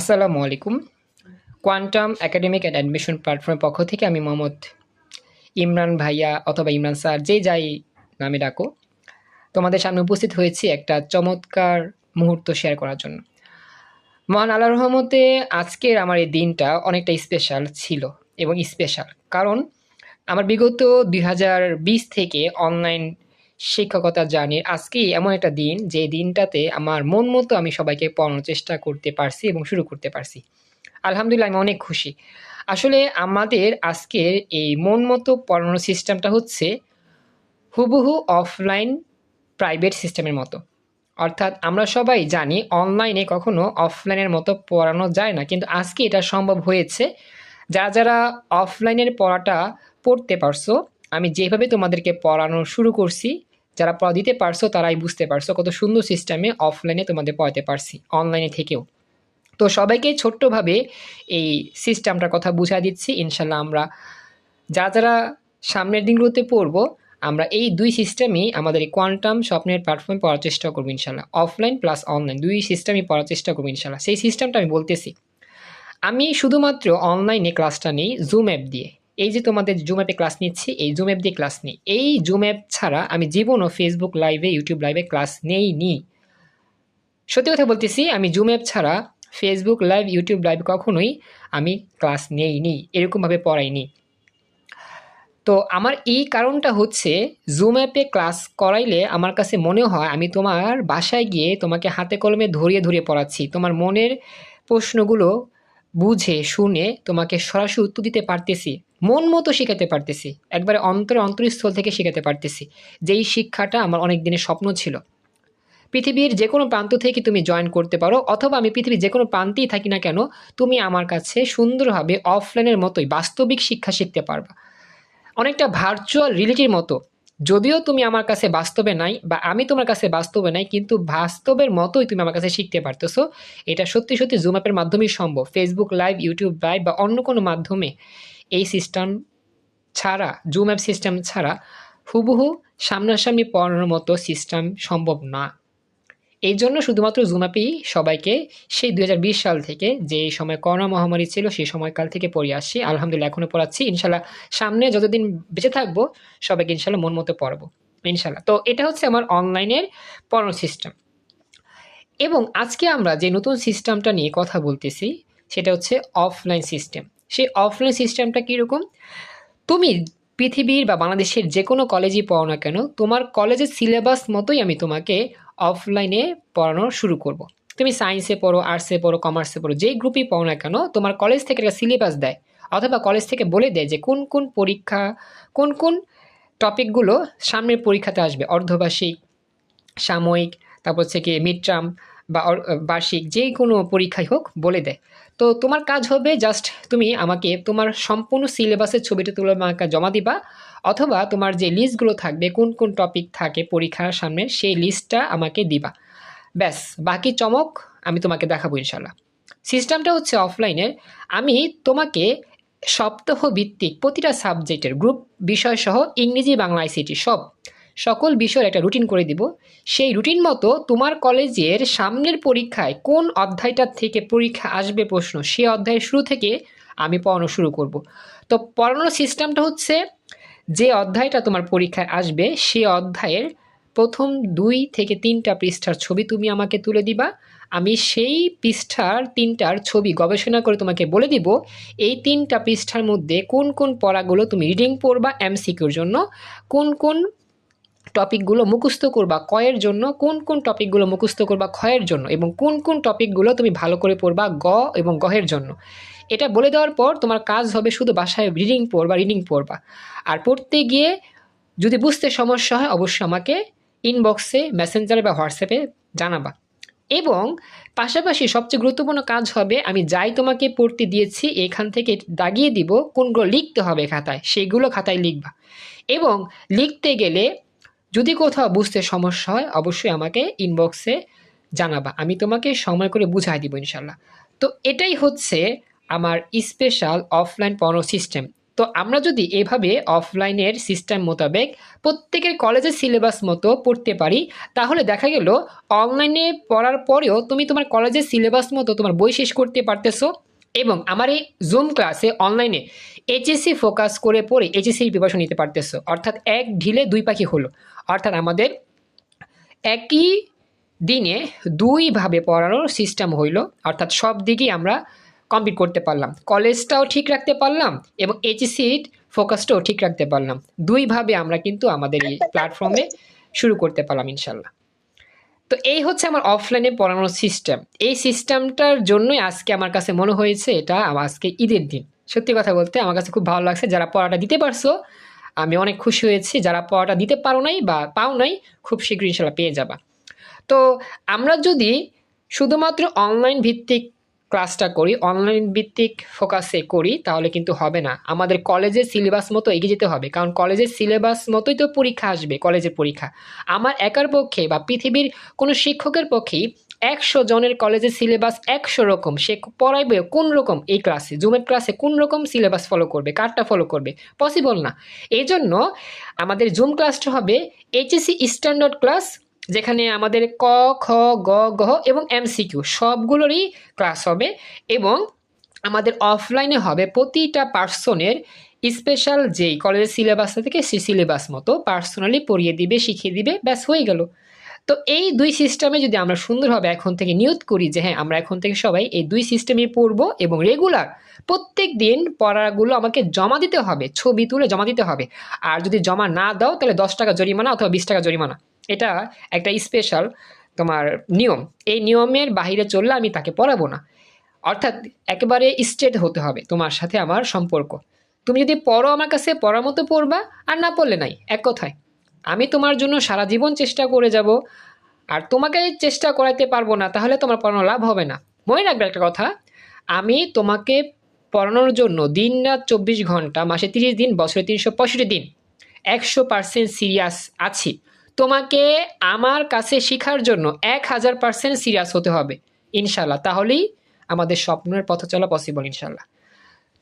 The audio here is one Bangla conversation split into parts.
আসসালামু আলাইকুম। কোয়ান্টাম একাডেমিক অ্যান্ড অ্যাডমিশন প্ল্যাটফর্মের পক্ষ থেকে আমি মোহাম্মদ ইমরান ভাইয়া অথবা ইমরান স্যার, যে যাই নামে ডাকো, তোমাদের সামনে উপস্থিত হয়েছি একটা চমৎকার মুহূর্ত শেয়ার করার জন্য। মহান আল্লাহ রহমতে আজকের আমার এই দিনটা অনেকটা স্পেশাল ছিল এবং স্পেশাল কারণ আমার বিগত দুই হাজার বিশ থেকে অনলাইন শিক্ষকতা জার্নির আজকেই এমন একটা দিন, যে দিনটাতে আমার মন মতো আমি সবাইকে পড়ানোর চেষ্টা করতে পারছি এবং শুরু করতে পারছি। আলহামদুলিল্লাহ আমি অনেক খুশি। আসলে আমাদের আজকের এই মন মতো পড়ানোর সিস্টেমটা হচ্ছে হুবহু অফলাইন প্রাইভেট সিস্টেমের মতো। অর্থাৎ আমরা সবাই জানি অনলাইনে কখনো অফলাইনের মতো পড়ানো যায় না, কিন্তু আজকে এটা সম্ভব হয়েছে। যারা যারা অফলাইনের পড়াটা পড়তে পারছ, আমি যেভাবে তোমাদেরকে পড়ানো শুরু করছি যারা পড়া দিতে পারছ, তারাই বুঝতে পারছ কত সুন্দর সিস্টেমে অফলাইনে তোমাদের পড়াতে পারছি অনলাইনে থেকেও। তো সবাইকে ছোট্টভাবে এই সিস্টেমটার কথা বুঝা দিচ্ছি। ইনশাল্লাহ আমরা যারা যারা সামনের দিনগুলোতে পড়ব, আমরা এই দুই সিস্টেমই আমাদের এই কোয়ান্টাম স্বপ্নের প্ল্যাটফর্মে পড়ার চেষ্টা করব ইনশাল্লাহ অফলাইন প্লাস অনলাইন দুই সিস্টেমই পড়ার চেষ্টা করব ইনশাল্লাহ সেই সিস্টেমটা আমি বলতেছি, আমি শুধুমাত্র অনলাইনে ক্লাসটা নিই জুম অ্যাপ দিয়ে। এই যে তোমাদের জুম অ্যাপে ক্লাস নিচ্ছি, এই জুম অ্যাপ দিয়ে ক্লাস নিই। এই জুম অ্যাপ ছাড়া আমি জীবনও ফেসবুক লাইভে ইউটিউব লাইভে ক্লাস নেই নি সত্যি কথা বলতেছি, আমি জুম অ্যাপ ছাড়া ফেসবুক লাইভ ইউটিউব লাইভ কখনোই আমি ক্লাস নেইনি, এরকমভাবে পড়াইনি। তো আমার এই কারণটা হচ্ছে জুম অ্যাপে ক্লাস করাইলে আমার কাছে মনে হয় আমি তোমার বাসায় গিয়ে তোমাকে হাতে কলমে ধরিয়ে ধরিয়ে পড়াচ্ছি। তোমার মনের প্রশ্নগুলো বুঝে, শুনে তোমাকে সরাসরি উত্তর দিতে পারতেছি, মন মতো শেখাতে পারতেছি, একবারে অন্তরে অন্তরস্থল থেকে শেখাতে পারতেছি, যেই শিক্ষাটা আমার অনেক দিনের স্বপ্ন ছিল। পৃথিবীর যে কোনো প্রান্ত থেকে তুমি জয়েন করতে পারো, অথবা আমি পৃথিবীর যে কোনো প্রান্তেই থাকি না কেন, তুমি আমার কাছে সুন্দরভাবে অফলাইনের মতোই বাস্তবিক শিক্ষা শিখতে পারবা। অনেকটা ভার্চুয়াল রিলেটির মতো যদিও তুমি আমার কাছে বাস্তবে নাই বা আমি তোমার কাছে বাস্তবে নাই, কিন্তু বাস্তবের মতোই তুমি আমার কাছে শিখতে পারতেছো। এটা সত্যি সত্যি জুম অ্যাপের মাধ্যমেই সম্ভব। ফেসবুক লাইভ ইউটিউব লাইভ বা অন্য কোনো মাধ্যমে এই সিস্টেম ছাড়া জুম অ্যাপ সিস্টেম ছাড়া হুবহু সামনাসামনি পড়ানোর মতো সিস্টেম সম্ভব না। এই জন্য শুধুমাত্র জুম অ্যাপেই সবাইকে সেই দু হাজার বিশ সাল থেকে যে সময় করোনা মহামারী ছিল, সেই সময়কাল থেকে পড়ে আসছি। আলহামদুলিল্লাহ এখনও পড়াচ্ছি। ইনশাল্লাহ সামনে যতদিন বেঁচে থাকব, সবাইকে ইনশাল্লাহ মন মতো পড়াবো। ইনশাল্লাহ তো এটা হচ্ছে আমার অনলাইনের পড়ানোর সিস্টেম। এবং আজকে আমরা যে নতুন সিস্টেমটা নিয়ে কথা বলতেছি, সেটা হচ্ছে অফলাইন সিস্টেম। সেই অফলাইন সিস্টেমটা কীরকম? তুমি পৃথিবীর বা বাংলাদেশের যে কোনো কলেজেই পড়ো না কেন, তোমার কলেজের সিলেবাস মতোই আমি তোমাকে অফলাইনে পড়ানো শুরু করব। তুমি সায়েন্সে পড়ো আর্টসে পড়ো কমার্সে পড়ো, যেই গ্রুপেই পড়ো না কেন, তোমার কলেজ থেকে একটা সিলেবাস দেয় অথবা কলেজ থেকে বলে দেয় যে কোন কোন পরীক্ষা, কোন কোন টপিকগুলো সামনের পরীক্ষাতে আসবে, অর্ধবার্ষিক, সাময়িক, তারপর থেকে মিড টার্ম বা বার্ষিক যে কোনো পরীক্ষাই হোক বলে দেয়। তো তোমার কাজ হবে জাস্ট তুমি আমাকে তোমার সম্পূর্ণ সিলেবাসের ছবিটা তুলে আমাকে জমা দিবা, অথবা তোমার যে লিস্টগুলো থাকবে, কোন কোন টপিক থাকে পরীক্ষার সামনে, সেই লিস্টটা আমাকে দিবা। ব্যাস, বাকি চমক আমি তোমাকে দেখাবো ইনশাল্লাহ সিস্টেমটা হচ্ছে অফলাইনের আমি তোমাকে সপ্তাহ ভিত্তিক প্রতিটা সাবজেক্টের গ্রুপ বিষয় সহ ইংরেজি, বাংলা আইসিটি সব সকল বিষয়ের একটা রুটিন করে দিব। সেই রুটিন মতো তোমার কলেজের সামনের পরীক্ষায় কোন অধ্যায়টার থেকে পরীক্ষা আসবে প্রশ্ন, সে অধ্যায়ের শুরু থেকে আমি পড়ানো শুরু করব। তো পড়ানোর সিস্টেমটা হচ্ছে যে অধ্যায়টা তোমার পরীক্ষায় আসবে, সে অধ্যায়ের প্রথম দুই থেকে তিনটা পৃষ্ঠার ছবি তুমি আমাকে তুলে দিবা। আমি সেই পৃষ্ঠার তিনটার ছবি গবেষণা করে তোমাকে বলে দিব, এই তিনটা পৃষ্ঠার মধ্যে কোন কোন পড়াগুলো তুমি রিডিং পড়বা এমসিকিউর জন্য, কোন কোন টপিকগুলো মুখস্থ করবা কয়ের জন্য, কোন কোন টপিকগুলো মুখস্থ করবা ক্ষয়ের জন্য এবং কোন কোন টপিকগুলো তুমি ভালো করে পড়বা গ এবং গহের জন্য। এটা বলে দেওয়ার পর তোমার কাজ হবে শুধু বাসায় রিডিং পড়বা রিডিং পড়বা। আর পড়তে গিয়ে যদি বুঝতে সমস্যা হয়, অবশ্যই আমাকে ইনবক্সে মেসেঞ্জারে বা হোয়াটসঅ্যাপে জানাবা। এবং পাশাপাশি সবচেয়ে গুরুত্বপূর্ণ কাজ হবে, আমি যাই তোমাকে পড়তে দিয়েছি, এখান থেকে দাগিয়ে দিব কোনগুলো লিখতে হবে খাতায় সেগুলো খাতায় লিখবা। এবং লিখতে গেলে যদি কোথাও বুঝতে সমস্যা হয়, অবশ্যই আমাকে ইনবক্সে জানাবা। আমি তোমাকে সময় করে বুঝাই দিব ইনশাল্লাহ তো এটাই হচ্ছে আমার স্পেশাল অফলাইন পড়ানোর সিস্টেম তো আমরা যদি এভাবে অফলাইনের সিস্টেম মোতাবেক প্রত্যেকের কলেজের সিলেবাস মতো পড়তে পারি, তাহলে দেখা গেল অনলাইনে পড়ার পরেও তুমি তোমার কলেজের সিলেবাস মতো তোমার বই শেষ করতে পারতেছো এবং আমার এই জুম ক্লাসে অনলাইনে এইচএসসি ফোকাস করে পড়ে এইচএসসির প্রিপারেশন নিতে পারতেছো। অর্থাৎ এক ঢিলে দুই পাখি হলো। অর্থাৎ আমাদের একই দিনে দুইভাবে পড়ানোর সিস্টেম হইল, অর্থাৎ সব দিকেই আমরা কমপ্লিট করতে পারলাম। কলেজটাও ঠিক রাখতে পারলাম এবং এইচএসসির ফোকাসটাও ঠিক রাখতে পারলাম। দুইভাবে আমরা কিন্তু আমাদের এই প্ল্যাটফর্মে শুরু করতে পারলাম ইনশাল্লাহ তো এই হচ্ছে আমার অফলাইনে পড়ানোর সিস্টেম এই সিস্টেমটার জন্যই আজকে আমার কাছে মনে হয়েছে এটা, আজকে ঈদের দিন। সত্যি কথা বলতে আমার কাছে খুব ভালো লাগছে, যারা পড়াটা দিতে পারছ আমি অনেক খুশি হয়েছি, যারা পড়াটা দিতে পারো নাই বা পাও নাই, খুব শীঘ্রই ইনশাল্লাহ পেয়ে যাবা। তো আমরা যদি শুধুমাত্র অনলাইন ভিত্তিক ক্লাসটা করি অনলাইন ভিত্তিক ফোকাসে করি, তাহলে কিন্তু হবে না। আমাদের কলেজের সিলেবাস মতো এগিয়ে যেতে হবে, কারণ কলেজের সিলেবাস মতোই তো পরীক্ষা আসবে কলেজের পরীক্ষা। আমার একার পক্ষে বা পৃথিবীর কোনো শিক্ষকের পক্ষেই একশো জনের কলেজের সিলেবাস একশো রকম। সে পড়াইবে কোন রকম এই ক্লাসে? জুমের ক্লাসে কোন রকম সিলেবাস ফলো করবে? কারটা ফলো করবে? পসিবল না। এই জন্য আমাদের জুম ক্লাসটা হবে এইচএসসি স্ট্যান্ডার্ড ক্লাস যেখানে আমাদের ক, খ, গ গ এবং এমসিকিউ সবগুলোরই ক্লাস হবে এবং আমাদের অফলাইনে হবে প্রতিটা পার্সনের স্পেশাল যেই কলেজের সিলেবাসটা থেকে সেই সিলেবাস মতো পার্সোনালি পড়িয়ে দিবে, শিখিয়ে দিবে, ব্যাস হয়ে গেল। তো এই দুই সিস্টেমে যদি আমরা সুন্দরভাবে এখন থেকে নিয়ত করি যে হ্যাঁ আমরা এখন থেকে সবাই এই দুই সিস্টেমে পড়ব এবং রেগুলার প্রত্যেক দিন পড়াগুলো আমাকে জমা দিতে হবে, ছবি তুলে জমা দিতে হবে। আর যদি জমা না দাও, তাহলে দশ টাকা জরিমানা অথবা বিশ টাকা জরিমানা। এটা একটা স্পেশাল তোমার নিয়ম। এই নিয়মের বাহিরে চললে আমি তাকে পড়াবো না। অর্থাৎ একেবারে স্ট্রেট হতে হবে তোমার সাথে আমার সম্পর্ক। তুমি যদি পড়ো আমার কাছে, পড়ার মতো পড়বা, আর না পড়লে নাই, এক কথায়। আমি তোমার জন্য সারা জীবন চেষ্টা করে যাব, আর তোমাকে চেষ্টা করাতে পারব না, তাহলে তোমার পড়ানো লাভ হবে না। মনে রাখবে একটা কথা, আমি তোমাকে পড়ানোর জন্য দিন রাত চব্বিশ ঘণ্টা, মাসে তিরিশ দিন, বছরে তিনশো পঁয়ষট্টি দিন, একশো পার্সেন্ট সিরিয়াস আছি। তোমাকে আমার কাছে শেখার জন্য এক হাজার পার্সেন্ট সিরিয়াস হতে হবে ইনশাল্লাহ তাহলেই আমাদের স্বপ্নের পথ চলা পসিবল ইনশাল্লাহ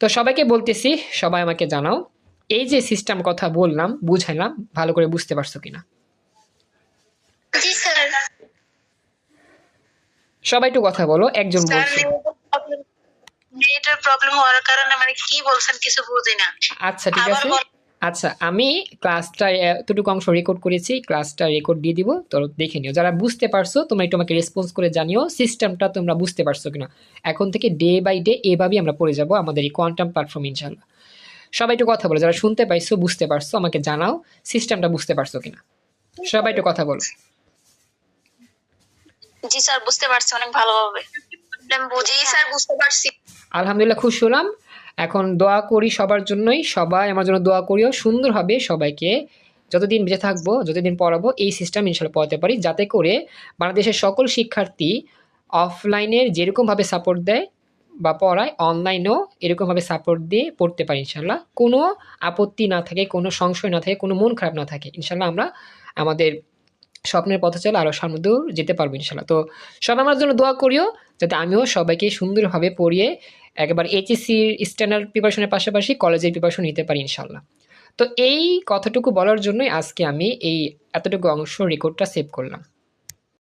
তো সবাইকে বলতেছি, সবাই আমাকে জানাও। এই যে সিস্টেম কথা বললাম বুঝাইলাম ভালো করে বুঝতে পারছ কিনা? সবাই একটু কথা বলো একজন বলছে। নেটের প্রবলেম হওয়ার কারণে মানে কি বলছেন কিছু আচ্ছা ঠিক আছে। আচ্ছা আমি ক্লাসটা এতটুকু অংশ রেকর্ড করেছি ক্লাসটা রেকর্ড দিয়ে দিব তো দেখে নিও। যারা বুঝতে পারছ তোমরা একটু আমাকে রেসপন্স করে জানিও সিস্টেমটা তোমরা বুঝতে পারছ কিনা। এখন থেকে ডে বাই ডে এভাবেই আমরা পড়ে যাব আমাদের এই কোয়ান্টাম প্ল্যাটফর্ম ইনশাল্লাহ সবাই একটু কথা বলো যারা শুনতে পাইছো বুঝতে পারছ আমাকে জানাও সিস্টেমটা বুঝতে পারছ কিনা। সবাই একটু কথা বলো। জি স্যার বুঝতে পারছি অনেক ভালোভাবে বুঝি স্যার বুঝতে পারছি। আলহামদুলিল্লাহ খুশি হলাম এখন দোয়া করি সবার জন্যই সবাই আমার জন্য দোয়া করিও সুন্দরভাবে সবাইকে। যতদিন বেঁচে থাকব যতদিন পড়াবো এই সিস্টেম ইনশাল্লাহ পড়াতে পারি যাতে করে বাংলাদেশের সকল শিক্ষার্থী অফলাইনের যেরকমভাবে সাপোর্ট দেয় বা পড়ায় অনলাইনেও এরকমভাবে সাপোর্ট দিয়ে পড়তে পারি ইনশাল্লাহ কোনো আপত্তি না থাকে, কোনো সংশয় না থাকে, কোনো মন খারাপ না থাকে। ইনশাল্লাহ আমরা আমাদের স্বপ্নের পথে চলে আরও সামনে দূর যেতে পারব ইনশাল্লাহ তো সবাই আমার জন্য দোয়া করিও যাতে আমিও সবাইকে সুন্দরভাবে পড়িয়ে একবার এইচএসসির স্ট্যান্ডার্ড প্রিপারেশনের পাশাপাশি কলেজের প্রিপারেশন নিতে পারি ইনশাল্লাহ তো এই কথাটুকু বলার জন্যই আজকে আমি এই এতটুকু অংশ রেকর্ডটা সেভ করলাম।